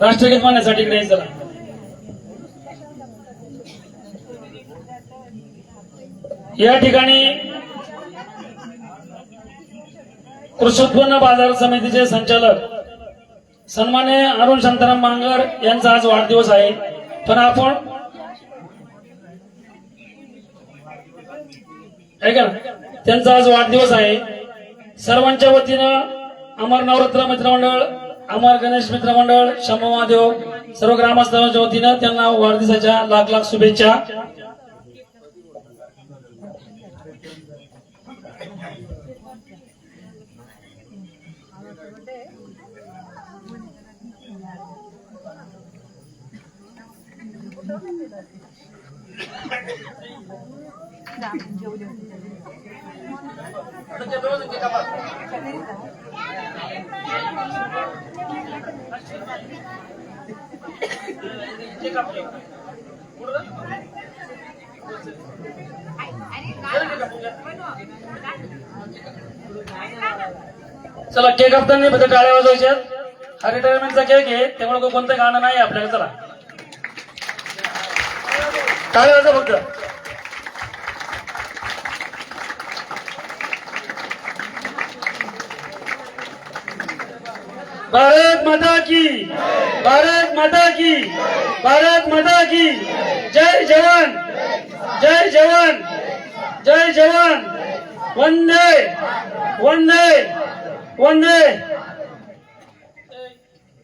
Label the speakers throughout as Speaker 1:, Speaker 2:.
Speaker 1: राष्ट्रगीत म्हणण्यासाठी इकडे यायचं या ठिकाणी कृषी उत्पन्न बाजार समितीचे संचालक सन्मान्य अरुण शांताराम मांगर यांचा आज वाढदिवस आहे. पण आपण ऐका त्यांचा आज वाढदिवस आहे. सर्वांच्या वतीनं अमर नवरात्र मित्रमंडळ अमर गणेश मित्रमंडळ शंभू महादेव सर्व ग्रामस्थांच्या वतीनं त्यांना वाढदिवसाच्या लाख लाख शुभेच्छा. चला केक कापताना फक्त टाळ्या वाजवायच्या. हा रिटायरमेंटचा केक आहे. त्यामुळे कोणतं गाणं नाही आपल्याला. चला. टाळ्या वाजा फक्त. भारत माता की। भारत माता की। भारत माता की। जय जवान। जय जवान। जय जवान। वंदे। वंदे। वंदे।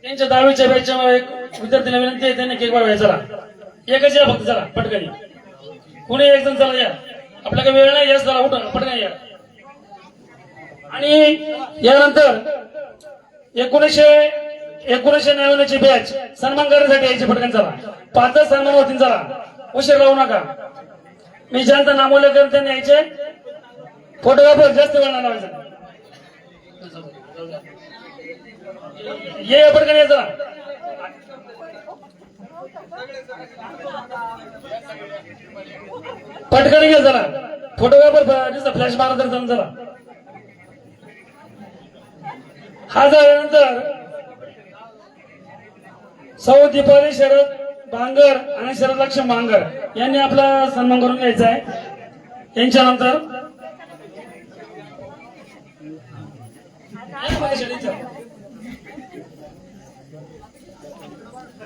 Speaker 1: त्यांच्या दहावीच्या बॅचच्या एक विद्यार्थ्यांना विनंती आहे त्यांनी केक वाढवायचा चला. एकच या फक्त चला पटकनी कुणी एक जण चला या. आपल्याकडे वेळ नाही याच चला उठा पटकन या. आणि यानंतर एकोणीसशे एकोणीसशे नव्याण्णवची बॅच सन्मान करण्यासाठी यायची पटकन चला. पाच सन्मान होतील चला. उशीर लावू नका. मी ज्यांचा नामोल्लेख करेन त्यांनी यायचे. फोटोग्राफर जास्त वेळ लावायचा. ये पटकन यायचा पटकन घ्या जरा फोटोग्राफर फ्लॅश मारा तर जरा जरा हा झाल्यानंतर सौ दीपावली शरद बांगर आणि शरद लक्ष्मण बांगर यांनी आपला सन्मान करून घ्यायचा आहे. यांच्यानंतर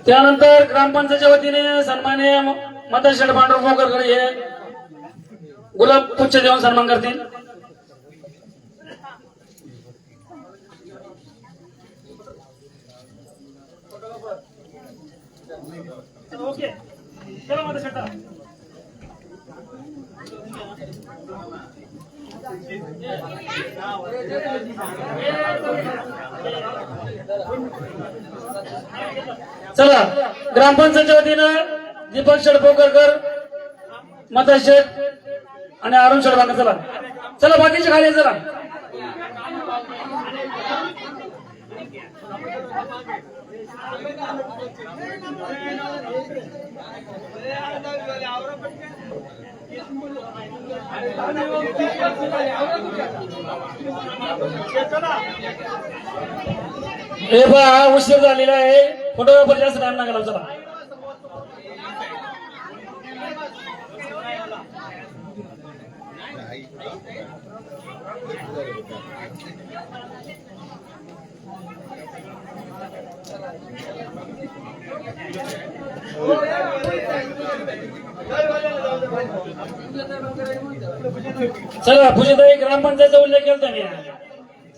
Speaker 1: त्यानंतर ग्रामपंचायतच्या वतीने सन्मान्य मतदार पांडुरंग मोकरकर हे गुलाब पुच्छ देऊन सन्मान करतील. ओके. चला माझा चला ग्रामपंचायतच्या वतीनं दीपक शेडपोकरकर मता शेठ आणि अरुण शेडबांकर चला. चला बाकीचे खाली चला. हे बा उशीर झालेला आहे. फोटोग्राफर जास्त टाइम लागला चला. चला पूजेताई ग्रामपंचायतचा उल्लेख केला त्यांनी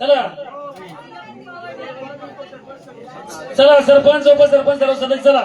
Speaker 1: चला. चला सरपंच उपसरपंच सर्व सदस्य चला.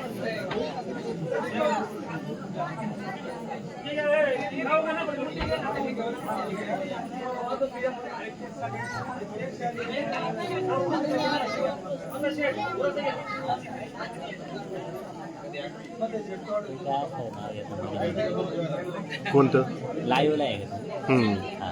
Speaker 2: कोणतं?
Speaker 3: लाईव्हला आहे का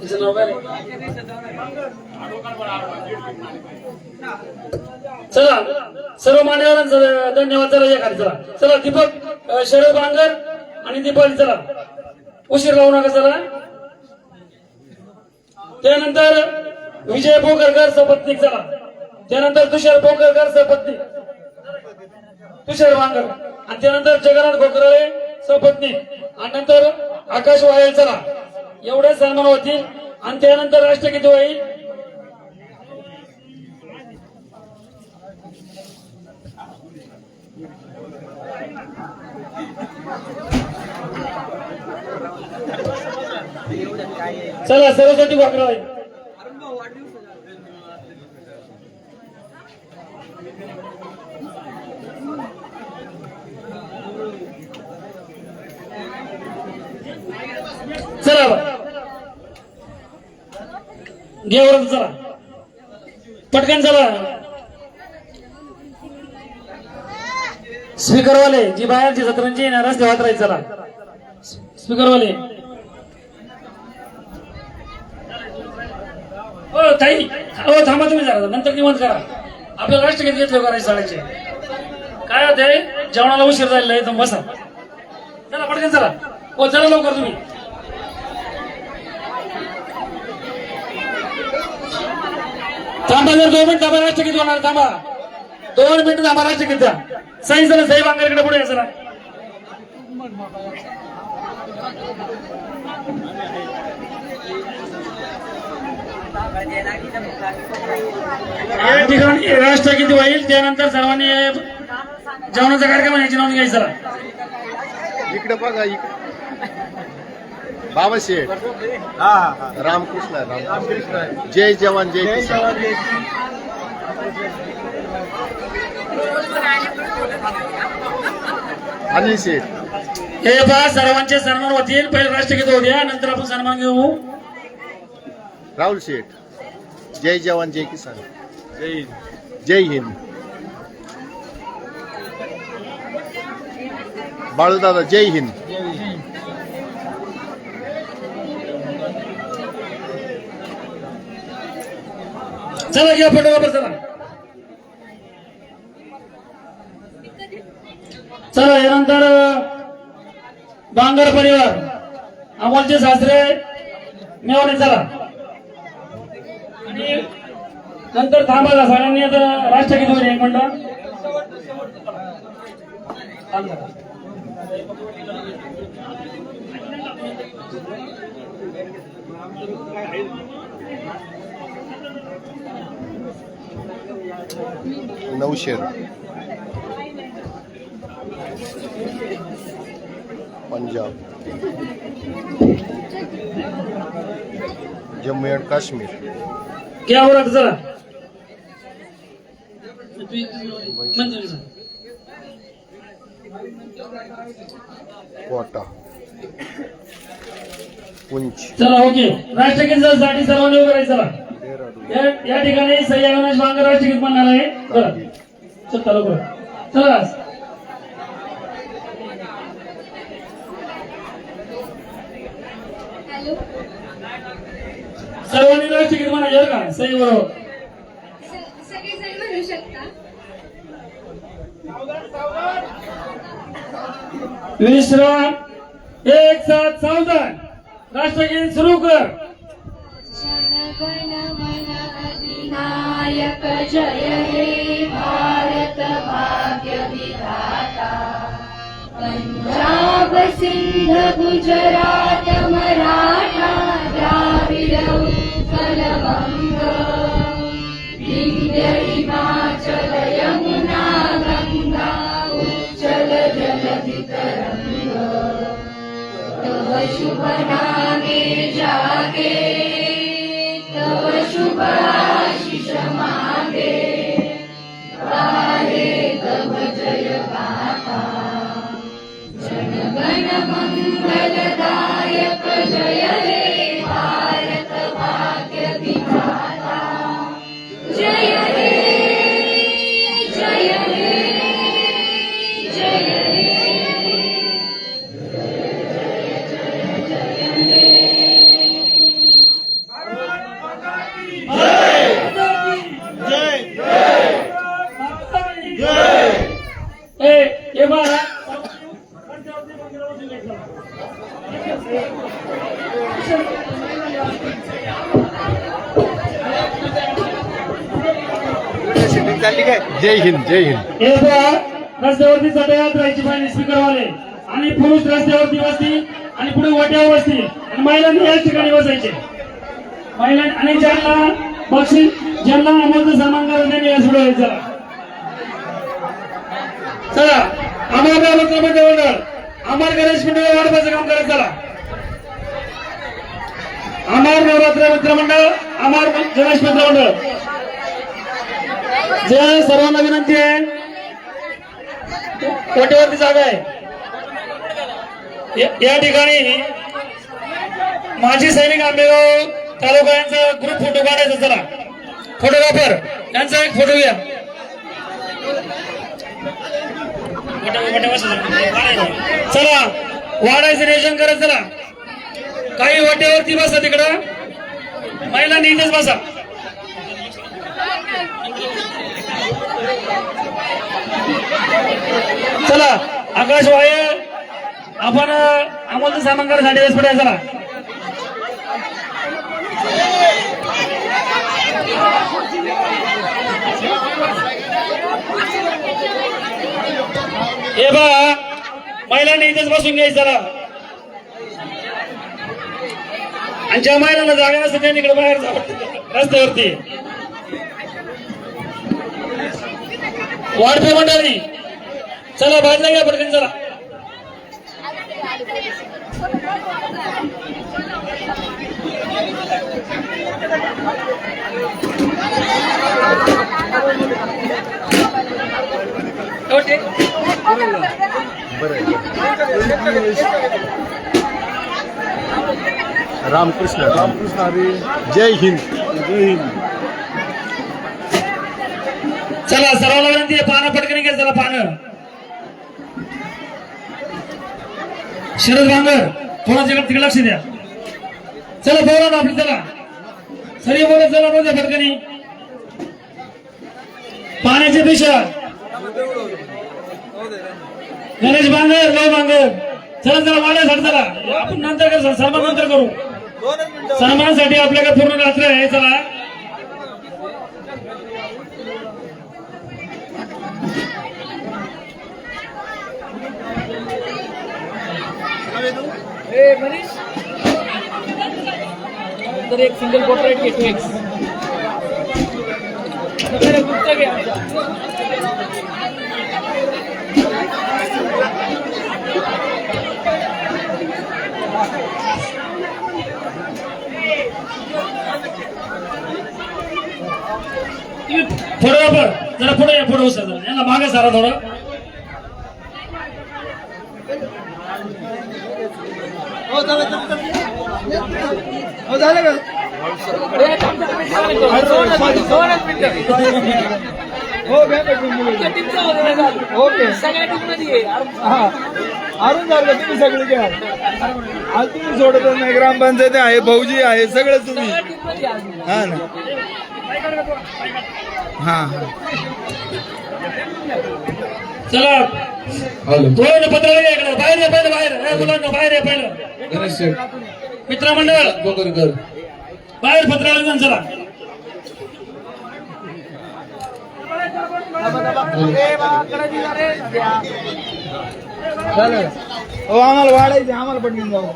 Speaker 1: तिचं नाव काय चला. सर्व मान्यवरांचा धन्यवाद. चला या खाली चला. चला दीपक शरद बांगर आणि दीपावली चला. उशीर लावू नका चला. त्यानंतर विजय बोकरकर सपत्नीक चला. त्यानंतर तुषार बोकरकर सपत्नीक. तुषार बांगर. आणि त्यानंतर जगन्नाथ खोकराळे सपत्नीक. आणि नंतर आकाश वायल चला. एवढे सन्मान होतील. आणि त्यानंतर राष्ट्र किती होईल? चला सरस्वती होईल. चला बा. घे चला पटकन चला स्पीकरवाले जी बाहेरची सतरंजी आहे ना राहील चला. स्पीकरवाले. हो ताई हो थांबा तुम्ही जरा नंतर निवांत करा. आपल्याला राष्ट्रगीत घेतलं करायचे शाळेचे. काय होते जेवणाला उशीर झालेला आहे तुम्ही बसा. चला पटकन चला. हो चला लवकर तुम्ही. थांबा जर दोन मिनिट थांबा राष्ट्रगीत होणार थांबा. दोन मिनिट थांबा राष्ट्रगीत द्या. सही जरा सही बांगरकडे पुढे सर या ठिकाणी राष्ट्रगीत होईल त्यानंतर सर्वांनी जेवणाचा कार्यक्रम आहे, याची नोंद घ्यायची जरा.
Speaker 2: इकडे बघा इकडे. बाबा शेठ रामकृष्ण रामकृष्ण. जय जवान जय किसान. अनिल शेठ
Speaker 1: हे पहा सर्वांचे सन्मान होतील. पहिले राष्ट्रगीत होऊ द्या नंतर आपण सन्मान घेऊ.
Speaker 2: राहुल शेठ. जय जवान जय किसान. जय हिंद. बाळूदादा जय हिंद.
Speaker 1: चला घ्या फोटोग्राफर चला चला यानंतर बांगर परिवार अमोलचे सासरे मेवाने चला. आणि नंतर थांबायला सगळ्यांनी आता राष्ट्रगीत होईल एक मिनिट.
Speaker 2: नऊशेर पंजाब. जम्मू अँड काश्मीर.
Speaker 1: बरं चला मंजुरी सर.
Speaker 2: कोटा पुंछ.
Speaker 1: चला ओके. राष्ट्रगीत साठी सर्वांनी उभं राहायचं चला. या ठिकाणी सह्या गणेश बांगरराव चिकित म्हणणार आहे. चला. चला सर्वांनी राव चिकित म्हणायचे का. सही बरोबर. एक सात सावधान. राष्ट्रगीत सुरू कर.
Speaker 3: नायक जय हे भारत भाग्य विधाता। पंजाब सिंध गुजरात मराठा द्राविड उत्कल विंध्य हिमाचल यमुना गंगा उच्चल जलधि तरंग तव शुभ नामे जागे तव शुभ Hare जय
Speaker 2: हिंद
Speaker 1: रस्त्यावरती चटयात राहायची पाहिजे स्पीकरवाले आणि पुरुष रस्त्यावरती बसतील आणि पुढे वाट्यावर बसतील आणि महिलांनी याच ठिकाणी बसायचे. महिला आणि ज्यांना बक्षीस ज्यांना अमोलचं सन्मान करायचं त्यांनी या सोडवायचं. चला चला अमर गावाचं मंडळ अमर गणेश मंडळ वाढवायचं काम करत चला. अमर नवरात्र मित्रमंडळ अमर गणेश मित्रमंडळ. जे सर्वांना विनंती आहे. कोटेवरती जागा आहे? या- ठिकाणी माजी सैनिक आंबेगाव तालुका यांचा ग्रुप फोटो काढायचा चला. फोटोग्राफर यांचा एक फोटो घ्या. चला वाढायचं नियोजन करत चला. काही वाटेवरती बसा तिकडं. महिलांनी इथेच बसा. चला आकाश वाय आपण आम्हाला सामान करायसाठी व्यासपीठ आहे चला. हे बा महिलांनी इथेच बसून घ्यायचं चला. आणि ज्या महिलांना जागा नसते त्यांनी इकडे बाहेर जा रस्त्यावरती. वाढपे मंडळी. चला बाजला घ्या पटकन चला.
Speaker 2: रामकृष्ण रामकृष्ण हरी जय हिंद. जय हिंद.
Speaker 1: चला सर्वांना विनंती आहे पानं पटकन घ्या चला पानं. शरद बांगर थोडा तिकडे लक्ष द्या. चला बोला ना आपली चला. सरी बोला चला रोज पटकनी. पाण्याची दिशा गणेश बांगर लय बांगर चला चला वाड्यासाठी चला. आपण नंतर करू सन्मान नंतर करू. सन्मानासाठी आपल्याकडे पूर्ण रात्र आहे चला.
Speaker 4: नंतर एक सिंगल पोर्ट्रेट घेतो एक गुप्त घ्या घे आमचा.
Speaker 1: जरा पुढे या पुढे सर जरा. यांना मागे सारा थोडं
Speaker 4: हो झालं का
Speaker 5: हो घ्या ओके
Speaker 4: आहे.
Speaker 5: हा अरुण झालं तुम्ही सगळे घ्या आज तुम्ही सोडत नाही ग्रामपंचायत आहे भाऊजी आहे सगळं तुम्ही हा ना हा हा
Speaker 1: चला
Speaker 6: हॅलो
Speaker 1: थोडं पत्र इकडे बाहेर या पहिलं बाहेर. मुलांना बाहेर या पहिलं. मित्रमंडळ.
Speaker 6: कोकणकर
Speaker 1: बाहेर पत्राला घेऊन चला.
Speaker 5: हो आम्हाला वाढायचे आम्हाला जाऊ.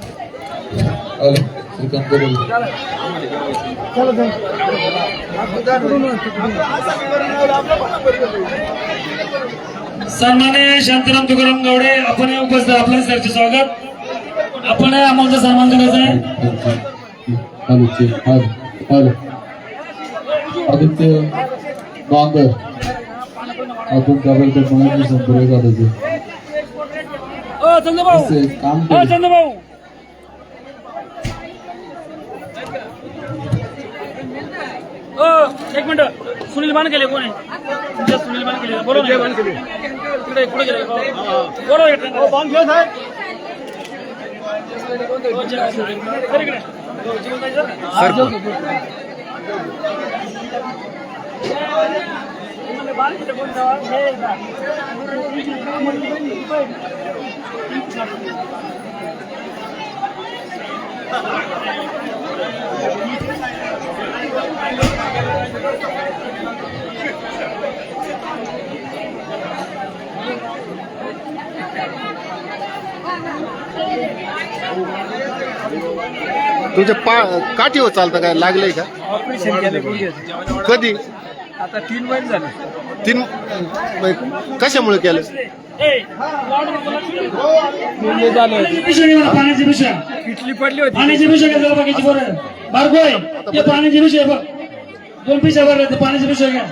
Speaker 6: श्रीकांत बरोबर
Speaker 5: चला
Speaker 1: सन्मान्य शांताराम तुकाराम गावडे आपण उपस्थित आपलं सरचे स्वागत. आपण आम्हाला सन्मान करायचा आहे.
Speaker 6: आदित्य बांगर. आपण काबलकर मनाची संपर्क साधायचे
Speaker 1: ओ चंद्रभाऊ
Speaker 6: असे काम
Speaker 1: चंद्रभाऊ ओ एक मिनिट. सुनील बाण केले कोण आहे तुमच्या सुनील बाण केले बोलो ना तिकडे पुढे गेले बोलो एक मिनिट. हो, जेवण झालं. तर इकडे. हो, जेवण जायचं? बाण कुठे कोण
Speaker 2: तुमच्या पा काठीवर चालतं काय? लागलंय का?
Speaker 5: ऑपरेशन केलं.
Speaker 2: कधी?
Speaker 5: आता तीन महिने झाले.
Speaker 2: तीन म्हणजे कशामुळे केलं?
Speaker 1: ए, लाडू नको ना.
Speaker 5: गुडघे झाले
Speaker 1: पाण्याची पिशवी घे मला, पाण्याची पिशवी
Speaker 5: किटली पडली होती
Speaker 1: पाण्याची पिशवी घ्या जरा बाकीची बरं बारकोय ते पाण्याची पिशवी आहे बघ दोन पिशव्या भरल्या ते पाण्याची पिशवी घ्या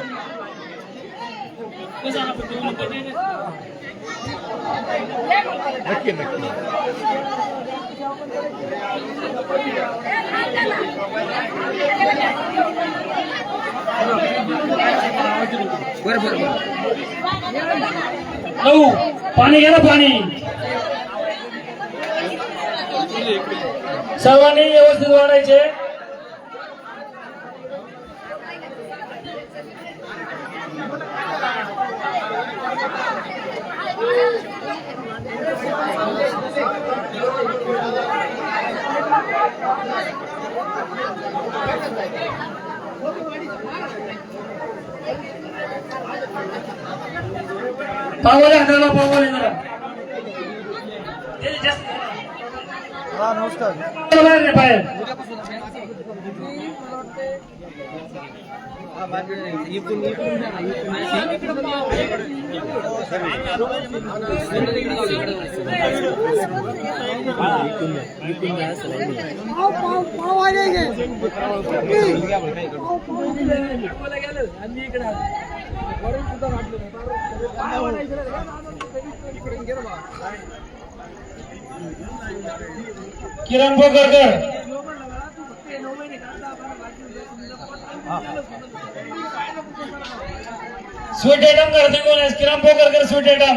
Speaker 5: नक्की नक्की
Speaker 1: नऊ. पाणी घ्या ना पाणी. सर्वांनी व्यवस्थित वाढायचे. पावले हाताला पावले जरा
Speaker 5: हा नमस्कार.
Speaker 1: बाहेर रे बाहेर. किरण बोकरकर स्वीट आयटम करते कोण आहे किरण बोकरकर स्वीट आयटम.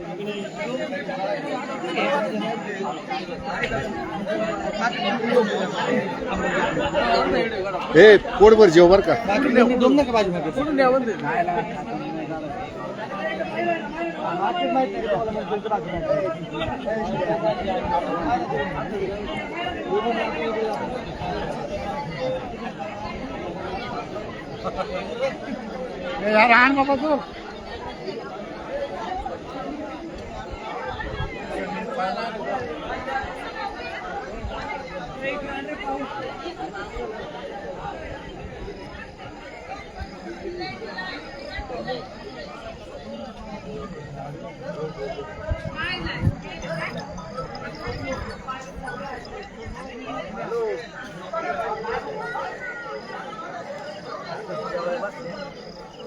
Speaker 1: हे पोटभर जेव बर का. दोन नका बाजू सोडून द्या
Speaker 2: बंद यार आण बाबा तू.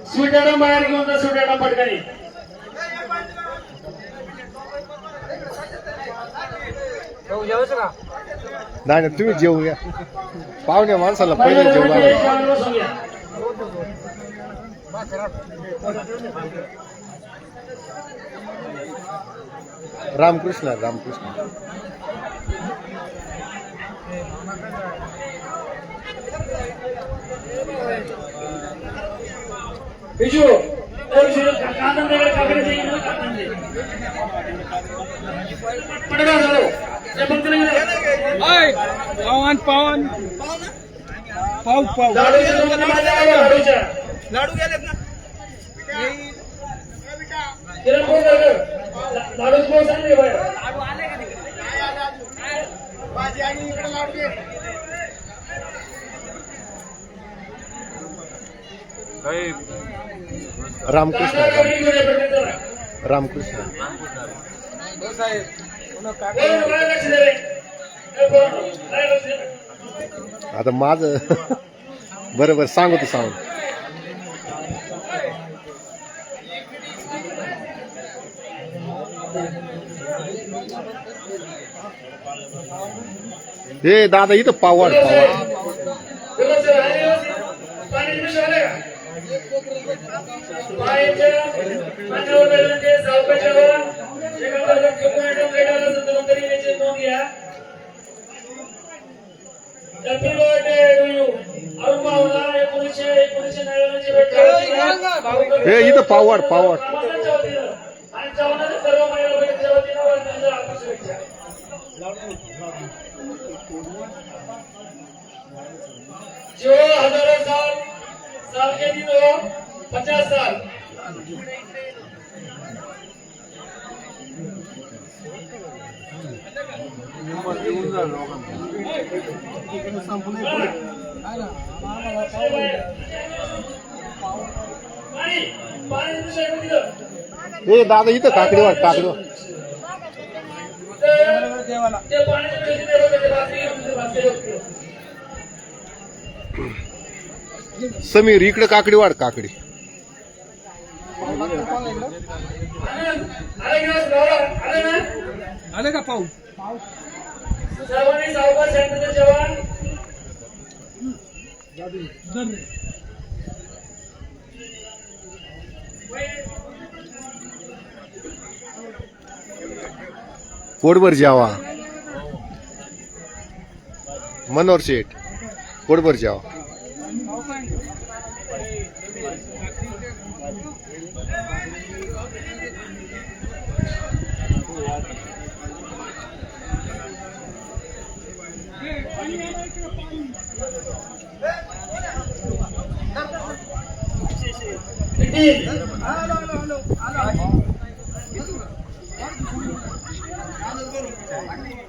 Speaker 1: सुटाणा बाहेर घेऊन जा स्वीटाडा पटकनी
Speaker 2: नाही नाही, तुम्ही जेवूया पाहुण्या माणसाला पहिले जेवू
Speaker 1: घ्या.
Speaker 2: रामकृष्ण रामकृष्ण
Speaker 1: बिजू और बिजू कांदन दे काकडे दे इकडे कांदन दे पटकन झालो? ते बघते ना
Speaker 5: ऐ, पवन पवन पाव पाव
Speaker 1: लाडूच्या दोन माझ्या आल्या लाडूच्या
Speaker 5: लाडू गेलेत ना
Speaker 1: किरण फोन कर ला- लाडूचं फोन सांग रे बाहेर
Speaker 2: रामकृष्ण
Speaker 1: कांदा
Speaker 2: राम-
Speaker 1: कमी घेऊन ये पटकन चला.
Speaker 2: रामकृष्ण
Speaker 1: बोल, बाहेर
Speaker 2: आता माझं बरं बरं सांगू तू सांगू. हे दादा इथं पावड पावड
Speaker 1: आहे व्यवस्थित. पाण्याची पिशवी आले का? पायाच्या पाण्यावर बेलवंटे, सावकाशावर, एका बाजूला ठेवून item plate आलं असेल तर नंतर याची नोंद घ्या. Happy birthday to you. Arun भाऊला एकोणीसशे एकोणीसशे नव्याण्णवची भेट
Speaker 2: हे इथं पावड पावड
Speaker 1: समाजाच्या वतीनं आणि चव्हाणाच्या सर्व महिला भगिनीच्या वतीनं वाढदिवसाच्या हार्दिक शुभेच्छा. जो हजारों साल साल के दिन हो पचास साल पाणी पाणी विषय दिलं
Speaker 2: हे दादा इथं काकडी वाट काकडी समीर इकडे काकडी वाढ काकडी.
Speaker 1: आले
Speaker 5: का पाऊस
Speaker 1: सर्वांनी सावकाश शांततेत जेवण
Speaker 2: पोटभर जेवा. मनोहर शेठ पोटभर जावा.
Speaker 1: விட்டு Thank you.